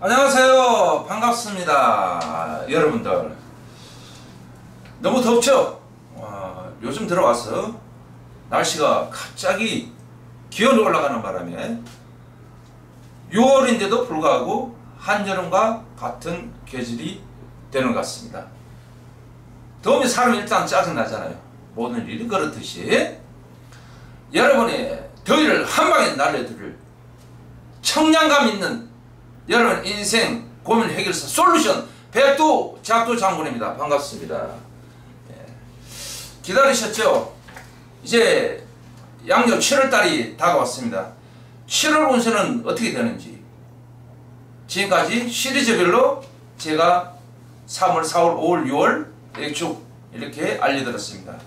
안녕하세요. 반갑습니다. 여러분들. 너무 덥죠? 와, 요즘 들어와서 날씨가 갑자기 기온이 올라가는 바람에 6월인데도 불구하고 한여름과 같은 계절이 되는 것 같습니다. 더우면 사람이 일단 짜증나잖아요. 모든 일이 그렇듯이 여러분의 더위를 한 방에 날려드릴 청량감 있는 여러분 인생 고민 해결사 솔루션 백두 작두 장군입니다. 반갑습니다. 예. 기다리셨죠? 이제 양력 7월달이 다가왔습니다. 7월 운세는 어떻게 되는지 지금까지 시리즈별로 제가 3월, 4월, 5월, 6월 이렇게 쭉 이렇게 알려드렸습니다.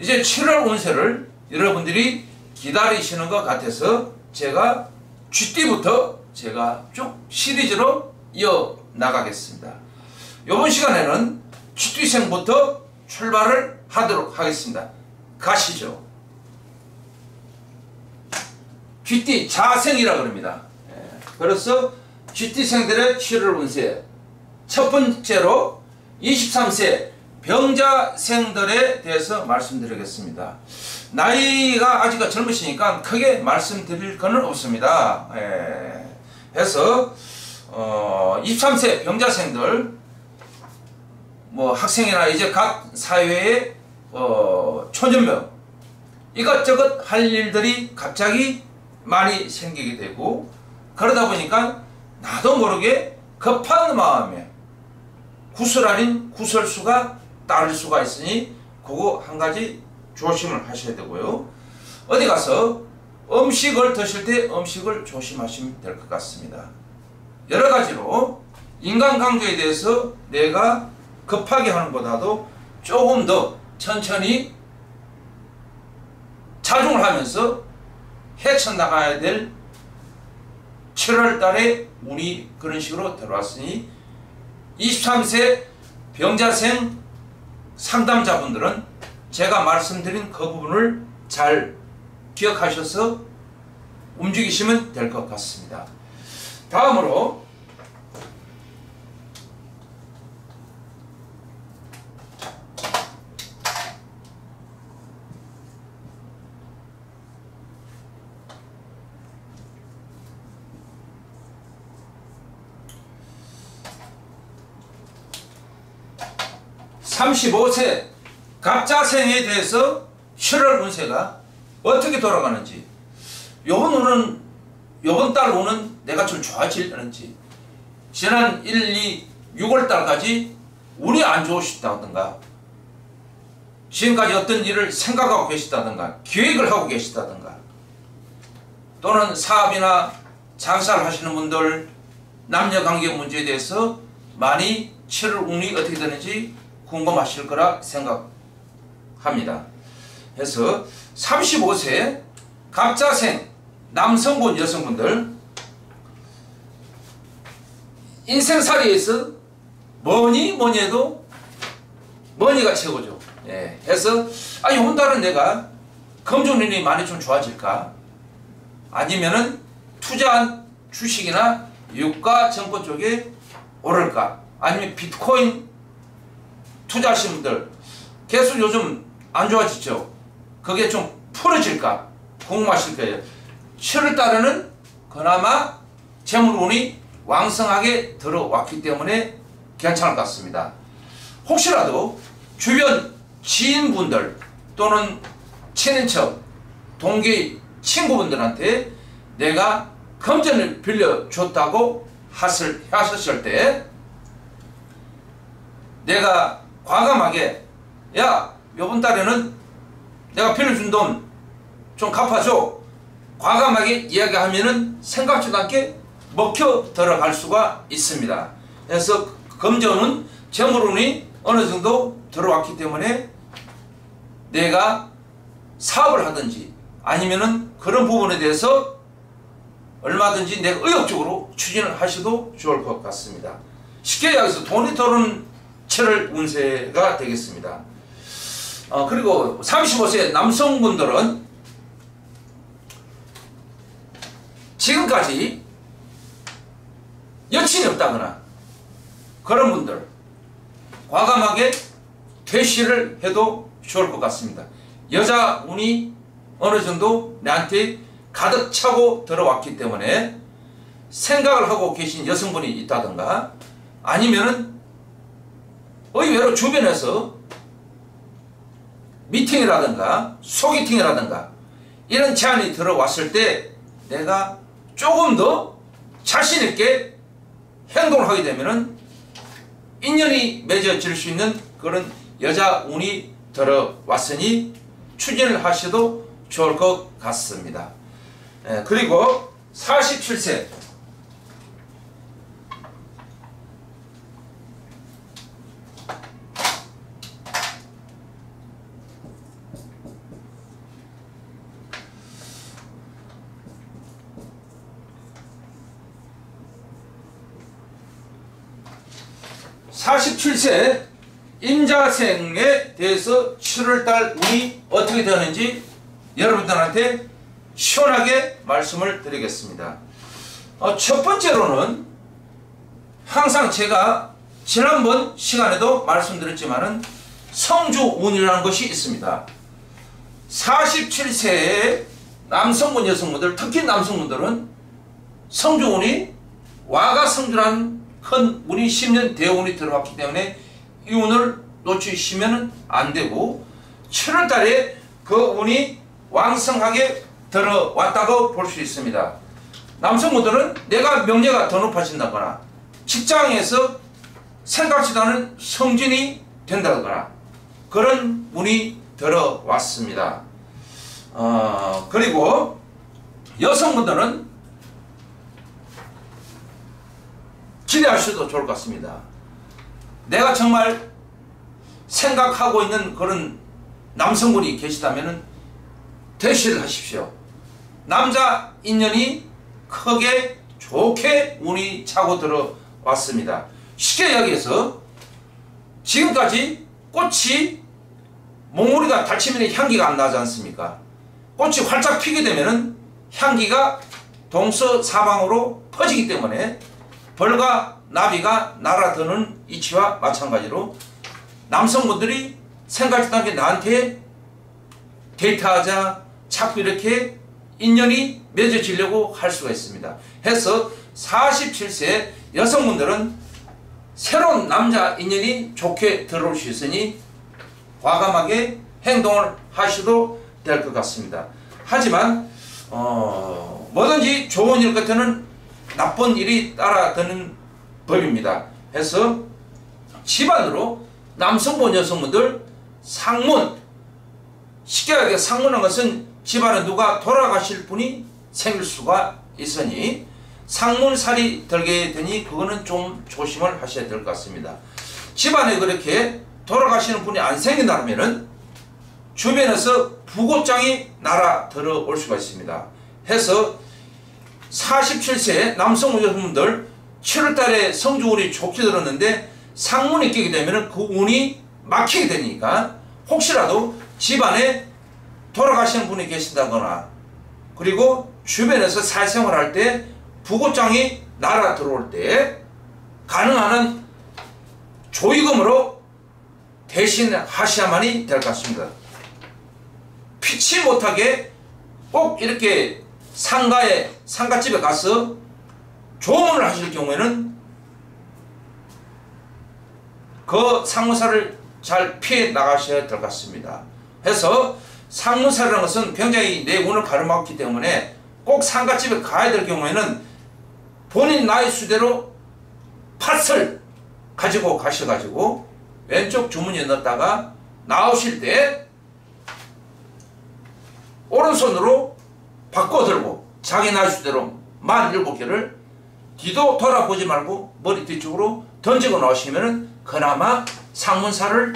이제 7월 운세를 여러분들이 기다리시는 것 같아서 제가 쥐띠부터 제가 쭉 시리즈로 이어 나가겠습니다. 이번 시간에는 쥐띠생부터 출발을 하도록 하겠습니다. 가시죠. 쥐띠 자생이라 그럽니다. 예, 그래서 쥐띠생들의 7월 운세 첫 번째로 23세 병자생들에 대해서 말씀드리겠습니다. 나이가 아직 젊으시니까 크게 말씀드릴 것은 없습니다. 예. 해서 어, 23세 병자생들 뭐 학생이나 이제 각 사회의 어, 초년명 이것저것 할 일들이 갑자기 많이 생기게 되고 그러다 보니까 나도 모르게 급한 마음에 구설 아닌 구설수가 따를 수가 있으니 그거 한 가지 조심을 하셔야 되고요. 어디 가서 음식을 드실 때 음식을 조심하시면 될 것 같습니다. 여러 가지로 인간관계에 대해서 내가 급하게 하는 것보다도 조금 더 천천히 자중을 하면서 헤쳐나가야 될 7월 달에 운이 그런 식으로 들어왔으니 23세 병자생 상담자분들은 제가 말씀드린 그 부분을 잘 기억하셔서 움직이시면 될 것 같습니다. 다음으로 (35세) 갑자생에 대해서 7월 운세가 어떻게 돌아가는지. 요번 운은 요번 달 운은 내가 좀 좋아질는지. 지난 1, 2, 6월 달까지 운이 안 좋으시다든가. 지금까지 어떤 일을 생각하고 계시다든가. 계획을 하고 계시다든가. 또는 사업이나 장사를 하시는 분들 남녀관계 문제에 대해서 많이 7월 운이 어떻게 되는지 궁금하실 거라 생각 합니다. 그래서 35세 갑자생 남성분 여성분들 인생살이에서 뭐니 뭐니 해도 머니가 최고죠. 예. 해서 아 이번 달은 내가 금전운이 많이 좀 좋아질까? 아니면은 투자한 주식이나 유가 정권 쪽에 오를까? 아니면 비트코인 투자하시는 분들 계속 요즘 안 좋아지죠. 그게 좀 풀어질까 궁금하실 거예요. 7월 달에는 그나마 재물운이 왕성하게 들어왔기 때문에 괜찮을 것 같습니다. 혹시라도 주변 지인분들 또는 친인척, 동기, 친구분들한테 내가 금전을 빌려줬다고 하셨을 때 내가 과감하게 야 요번 달에는 내가 빌려준 돈 좀 갚아줘 과감하게 이야기하면은 생각지도 않게 먹혀 들어갈 수가 있습니다. 그래서 금전은 재물운이 어느 정도 들어왔기 때문에 내가 사업을 하든지 아니면은 그런 부분에 대해서 얼마든지 내가 의욕적으로 추진을 하셔도 좋을 것 같습니다. 쉽게 이야기해서 돈이 들어오는 7월 운세가 되겠습니다. 어, 그리고 35세 남성분들은 지금까지 여친이 없다거나 그런 분들 과감하게 퇴실을 해도 좋을 것 같습니다. 여자 운이 어느 정도 내한테 가득 차고 들어왔기 때문에 생각을 하고 계신 여성분이 있다든가 아니면은 의외로 주변에서 미팅이라든가 소개팅이라든가 이런 제안이 들어왔을 때 내가 조금 더 자신있게 행동을 하게 되면은 인연이 맺어질 수 있는 그런 여자 운이 들어왔으니 추진을 하셔도 좋을 것 같습니다. 예, 그리고 47세 47세 임자생에 대해서 7월달 운이 어떻게 되는지 여러분들한테 시원하게 말씀을 드리겠습니다. 어, 첫 번째로는 항상 제가 지난번 시간에도 말씀드렸지만은 성주운이라는 것이 있습니다. 47세의 남성분 여성분들 특히 남성분들은 성주운이 와가 성주라는 큰 운이 10년 대운이 들어갔기 때문에 이 운을 놓치시면 안 되고 7월 달에 그 운이 왕성하게 들어왔다고 볼 수 있습니다. 남성분들은 내가 명예가 더 높아진다거나 직장에서 생각지도 않은 성진이 된다거나 그런 운이 들어왔습니다. 어, 그리고 여성분들은 기대하셔도 좋을 것 같습니다. 내가 정말 생각하고 있는 그런 남성분이 계시다면 대시를 하십시오. 남자 인연이 크게 좋게 운이 차고 들어왔습니다. 쉽게 이야기해서 지금까지 꽃이 몽우리가 닫히면 향기가 안 나지 않습니까? 꽃이 활짝 피게 되면 향기가 동서사방으로 퍼지기 때문에 벌과 나비가 날아드는 이치와 마찬가지로 남성분들이 생각지도 않게 나한테 데이트하자 자꾸 이렇게 인연이 맺어지려고 할 수가 있습니다. 해서 47세 여성분들은 새로운 남자 인연이 좋게 들어올 수 있으니 과감하게 행동을 하셔도 될 것 같습니다. 하지만 어, 뭐든지 좋은 일 같은 나쁜 일이 따라드는 법입니다. 해서 집안으로 남성분 여성분들 상문 쉽게 말해 상문한 것은 집안에 누가 돌아가실 분이 생길 수가 있으니 상문살이 들게 되니 그거는 좀 조심을 하셔야 될 것 같습니다. 집안에 그렇게 돌아가시는 분이 안 생긴다면 주변에서 부고장이 날아 들어올 수가 있습니다. 해서 47세 남성 여성분들 7월달에 성주운이 좋게 들었는데 상문이 끼게 되면 그 운이 막히게 되니까 혹시라도 집안에 돌아가시는 분이 계신다거나 그리고 주변에서 사생활 할 때 부고장이 날아 들어올 때 가능한 조의금으로 대신 하셔야만이 될 것 같습니다. 피치 못하게 꼭 이렇게 상가에 상가집에 가서 조문을 하실 경우에는 그 상무사를 잘 피해 나가셔야 될 것 같습니다. 해서 상무사라는 것은 굉장히 내 운을 가로막기 때문에 꼭 상가집에 가야 될 경우에는 본인 나이 수대로 팥을 가지고 가셔가지고 왼쪽 주머니에 넣었다가 나오실 때 오른손으로 바꿔 들고 자기 나이수대로 만 일곱 개를 뒤도 돌아보지 말고 머리 뒤쪽으로 던지고 나오시면 그나마 상문사를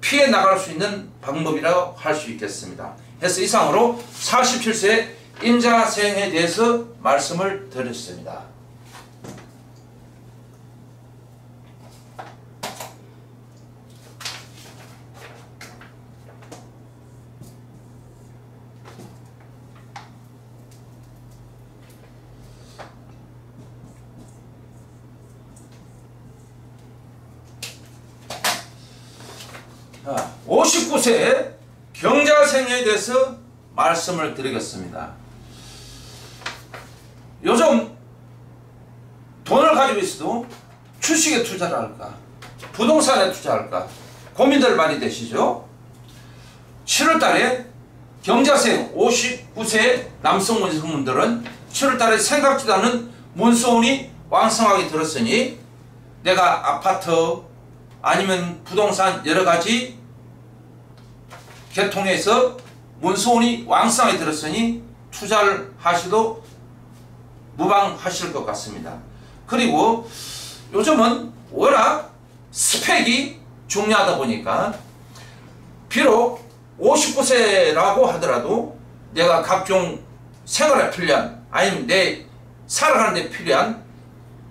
피해 나갈 수 있는 방법이라고 할 수 있겠습니다. 해서 이상으로 47세 임자생에 대해서 말씀을 드렸습니다. 59세 경자생에 대해서 말씀을 드리겠습니다. 요즘 돈을 가지고 있어도 주식에 투자를 할까 부동산에 투자할까 고민들 많이 되시죠? 7월달에 경자생 59세 남성 여성분들은 7월달에 생각지도 않은 문소운이 왕성하게 들었으니 내가 아파트 아니면 부동산 여러가지 개통해서 문소운이 왕성하게 들었으니 투자를 하시도 무방하실 것 같습니다. 그리고 요즘은 워낙 스펙이 중요하다 보니까 비록 59세라고 하더라도 내가 각종 생활에 필요한 아니면 내 살아가는 데 필요한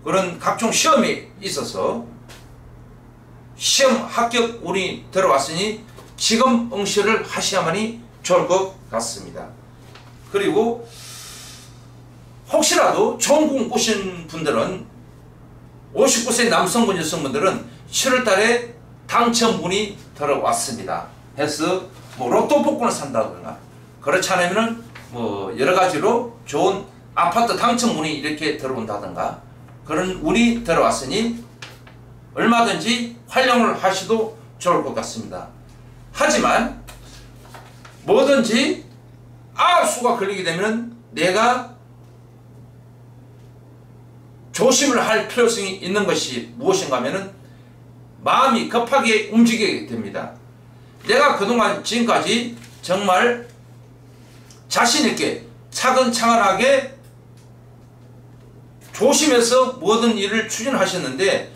그런 각종 시험이 있어서 시험 합격 운이 들어왔으니 지금 응시를 하셔야만이 좋을 것 같습니다. 그리고 혹시라도 좋은 꿈 꾸신 분들은 59세 남성분 여성분들은 7월달에 당첨운이 들어왔습니다. 해서 뭐 로또 복권을 산다거나 그렇지 않으면은 뭐 여러 가지로 좋은 아파트 당첨운이 이렇게 들어온다든가 그런 운이 들어왔으니 얼마든지 활용을 하셔도 좋을 것 같습니다. 하지만 뭐든지 아수가 걸리게 되면 내가 조심을 할 필요성이 있는 것이 무엇인가 하면은 마음이 급하게 움직이게 됩니다. 내가 그동안 지금까지 정말 자신있게 차근차근하게 조심해서 모든 일을 추진하셨는데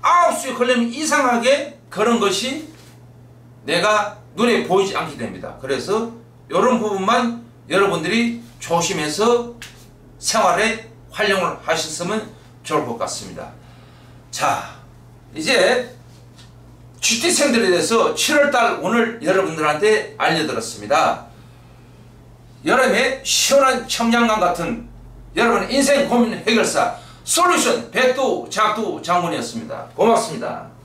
아홉 수에 걸리면 이상하게 그런 것이 내가 눈에 보이지 않게 됩니다. 그래서 이런 부분만 여러분들이 조심해서 생활에 활용을 하셨으면 좋을 것 같습니다. 자, 이제 GT생들에 대해서 7월달 오늘 여러분들한테 알려드렸습니다. 여름에 시원한 청량감 같은 여러분 인생 고민 해결사 솔루션 백도 작두 장군이었습니다. 고맙습니다.